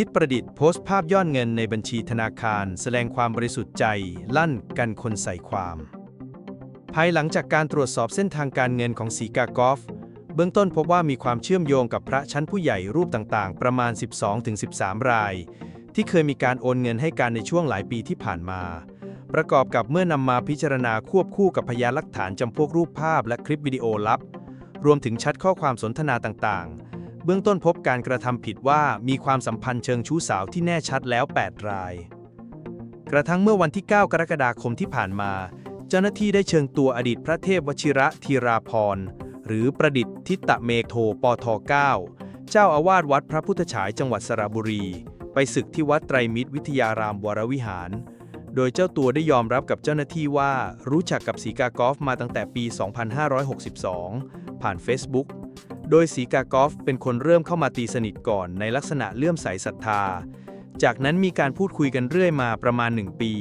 ทิดประดิษฐ์โพสต์ภาพยอดเงินในบัญชีธนาคาร แสดงความบริสุทธิ์ใจ ลั่นกันคนใส่ความ ภายหลังจากการตรวจสอบเส้นทางการเงินของสีกากอฟ เบื้องต้นพบว่ามีความเชื่อมโยงกับพระชั้นผู้ใหญ่รูปต่างๆ ประมาณ 12-13 ราย ที่เคยมีการโอนเงินให้การในช่วงหลายปีที่ผ่านมา ประกอบกับเมื่อนำมาพิจารณาควบคู่กับพยานหลักฐานจำพวกรูปภาพและคลิปวิดีโอลับ รวมถึงชัดข้อความสนทนาต่างๆ เบื้องต้นพบการกระทำผิดว่ามีความสัมพันธ์เชิงชู้สาวที่แน่ชัดแล้ว 8 ราย กระทั่งเมื่อวันที่ 9 กรกฎาคมที่ผ่านมา เจ้าหน้าที่ได้เชิญตัวอดีตพระเทพวชิระธีราพรหรือประดิษฐ์ทิตะเมโทปท9เจ้าอาวาสวัดพระพุทธฉายจังหวัดสระบุรี ไปศึกที่วัดไตรมิตรวิทยารามวรวิหาร โดยเจ้าตัวได้ยอมรับกับเจ้าหน้าที่ว่ารู้จักกับสีกากอฟมาตั้งแต่ปี 2562 ผ่าน Facebook โดยสีกากอฟเป็นคนเริ่มเข้ามาตีสนิทก่อนในลักษณะเลื่อมใสศรัทธา จากนั้นมีการพูดคุยกันเรื่อยมาประมาณ 1 ปี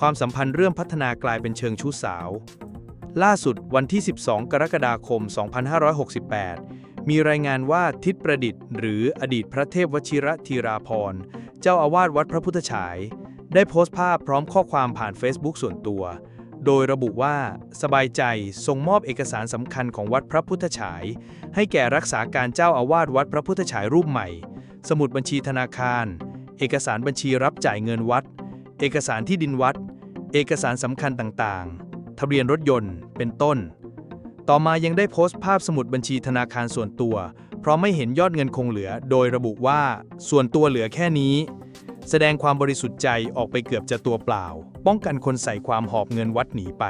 ความสัมพันธ์เริ่มพัฒนากลายเป็นเชิงชู้สาว ล่าสุดวันที่ 12 กรกฎาคม 2568 มีรายงานว่าทิศประดิษฐ์ หรืออดีตพระเทพวชิระธีราพรเจ้าอาวาสวัดพระพุทธฉาย ได้โพสต์ภาพพร้อมข้อความผ่าน Facebook ส่วนตัว โดยระบุว่าสบายใจส่งมอบเอกสารสำคัญของวัดพระพุทธฉาย ให้แก่รักษาการเจ้าอาวาสวัดพระพุทธฉายรูปใหม่ สมุดบัญชีธนาคาร เอกสารบัญชีรับจ่ายเงินวัด เอกสารที่ดินวัด เอกสารสำคัญต่างๆ ทะเบียนรถยนต์ เป็นต้น ต่อมายังได้โพสต์ภาพสมุดบัญชีธนาคารส่วนตัว เพราะไม่เห็นยอดเงินคงเหลือ โดยระบุว่าส่วนตัวเหลือแค่นี้ แสดงความบริสุทธิ์ใจออกไปเกือบจะตัวเปล่า ป้องกันคนใส่ความหอบเงินวัดหนีไป